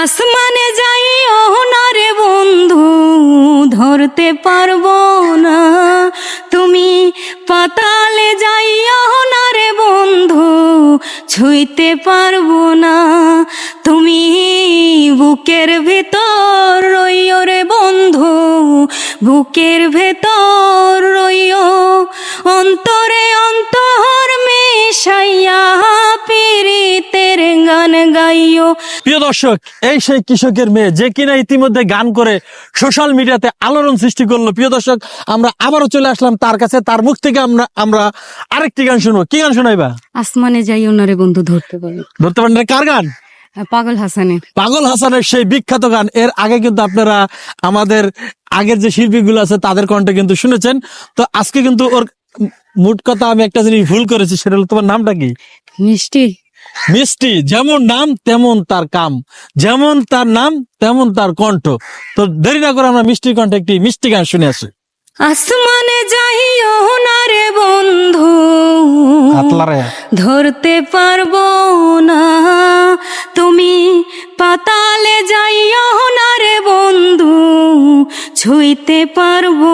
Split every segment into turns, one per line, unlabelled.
আসমানে যাই না রে বন্ধু, ধরতে পারব না। তুমি পাতালে যাই না রে বন্ধু, ছুঁইতে পারব না। তুমি বুকের ভেতর রইও রে বন্ধু, বুকের ভেতর রইও। অন্তরে গান গাইও।
প্রিয় দর্শক এই সেই কৃষকের মেয়ে যে কিনা ইতিমধ্যে গান করে সোশ্যাল মিডিয়াতে আলোড়ন সৃষ্টি করল। প্রিয় দর্শক আমরা আবারও চলে আসলাম তার কাছে। তার মুখ থেকে আমরা আমরা আরেকটি গান শুনব। কি গান শোনাইবা?
আসমানে যাইও না রে বন্ধু ধরতে পারো।
ধরতে পারেন কার গান?
পাগল হাসানের
পাগল হাসানের সেই বিখ্যাত গান। এর আগে কিন্তু আপনারা আমাদের আগের যে শিল্পীগুলো আছে তাদের কণ্ঠে কিন্তু শুনেছেন। তো আজকে কিন্তু ওর মুট কথা আমি একটা জিনিস ভুল করেছি সেটা হলো তোমার নামটা কি?
মিষ্টি।
মিষ্টি যেমন নাম তেমন তার কাম। যেমন তার নাম তেমন তার কণ্ঠ। তো দেরি না করে আমরা মিষ্টির কণ্ঠে একটি মিষ্টি গান শুনে আসি।
আসমানে যাইও না রে বন্ধু। ধরতে পারব না। তুমি পাতালে যাইও না রে বন্ধু। ছুঁইতে পারব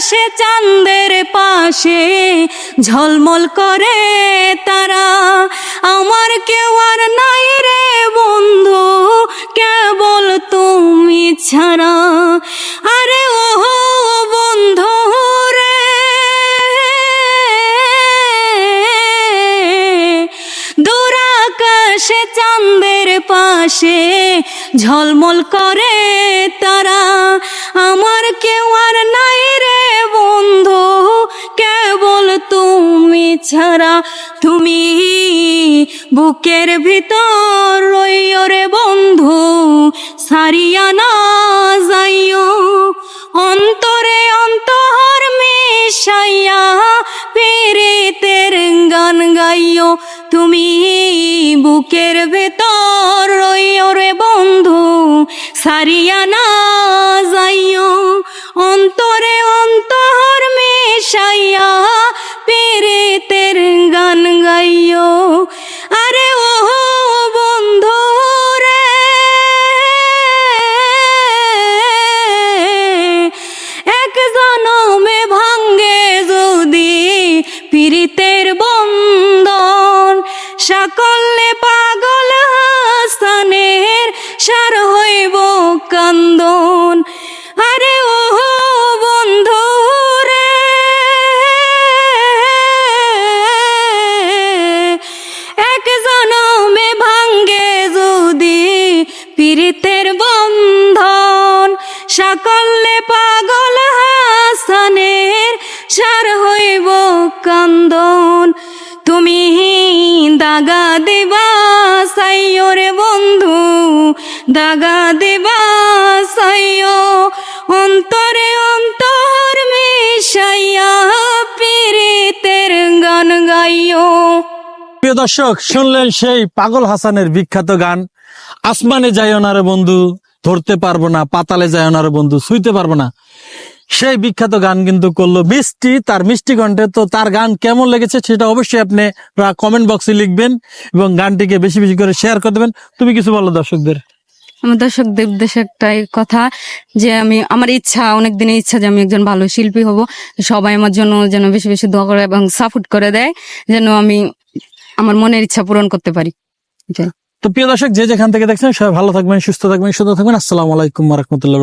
আকাশে চাঁদের পাশে ঝলমল করে চাঁদের পাশে ঝলমল করে তারা। আমার কেউ আর নাই রে বন্ধু, কেবল তুমি ছাড়া। তুমি বুকের ভিতর রইয় রে বন্ধু, সারিয়া না বুকের ভেতর রইও ওরে বন্ধু সারিয়া না সকলে পাগল হাসানের সার হইব কান্দন। দাগা দেবা অন্তরে অন্তর মিশাইয়া পীড়িতের গান গাইও।
প্রিয় দর্শক, শুনলেন সেই পাগল হাসানের বিখ্যাত গান, আসমানে যাইও না রে বন্ধু, ধরতে পারব না, পাতালে যাইও না রে বন্ধু শুইতে পারব না। সেই বিখ্যাত গান কিন্তু করল মিষ্টি, তার মিষ্টি কণ্ঠে। তো তার গান কেমন লেগেছে সেটা অবশ্যই আপনি কমেন্ট বক্সে লিখবেন এবং গানটিকে বেশি বেশি করে শেয়ার করে দেবেন। তুমি কিছু বলো দর্শকদের।
আমার দর্শক দেব উদ্দেশ্যে একটাই কথা যে আমি, আমার ইচ্ছা অনেক দিনের ইচ্ছা যে আমি একজন ভালো শিল্পী হব। সবাই আমার জন্য যেন বেশি বেশি দোয়া করে এবং সাপোর্ট করে দেয়, যেন আমি আমার মনের ইচ্ছা পূরণ করতে পারি।
তো প্রিয় দর্শক, যে যেখান থেকে দেখছেন, সবাই ভালো থাকবেন, সুস্থ থাকবেন সুস্থ থাকবেন। আসসালামু আলাইকুম রহমতুল্লাহ